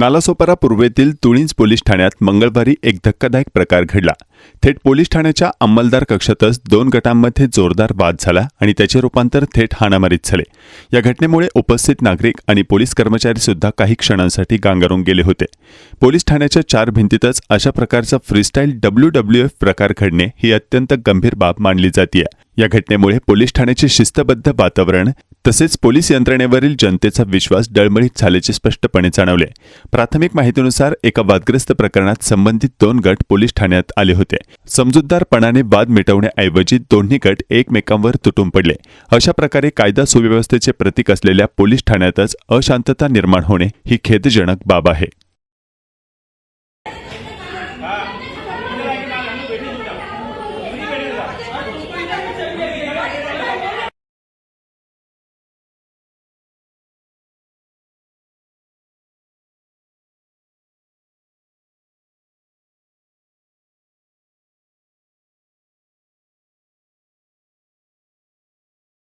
Nalasopara पूर्वेतील Tulinj police ठाण्यात मंगळवारी एक धक्कादायक प्रकार घडला. थेट पोलीस ठाण्याच्या अंमलदार कक्षातच दोन गटांमध्ये जोरदार वाद झाला आणि त्याचे रूपांतर थेट हाणामारीत झाले. या घटनेमुळे उपस्थित नागरिक आणि पोलीस कर्मचारी सुद्धा काही क्षणांसाठी गांगारून गेले होते. पोलीस ठाण्याच्या चार भिंतीतच अशा प्रकारचा फ्रीस्टाईल डब्ल्यू डब्ल्यू एफ प्रकार घडणे ही अत्यंत गंभीर बाब मानली जाते या घटनेमुळे पोलीस ठाण्याचे शिस्तबद्ध वातावरण तसेच पोलीस यंत्रणेवरील जनतेचा विश्वास डळमळीत झाल्याचे स्पष्टपणे जाणवले. प्राथमिक माहितीनुसार एका वादग्रस्त प्रकरणात संबंधित दोन गट पोलीस ठाण्यात आले होते. समजूतदारपणाने वाद मिटवण्याऐवजी दोन्ही गट एकमेकांवर तुटून पडले. अशा प्रकारे कायदा सुव्यवस्थेचे प्रतीक असलेल्या पोलीस ठाण्यातच अशांतता निर्माण होणे ही खेदजनक बाब आहे.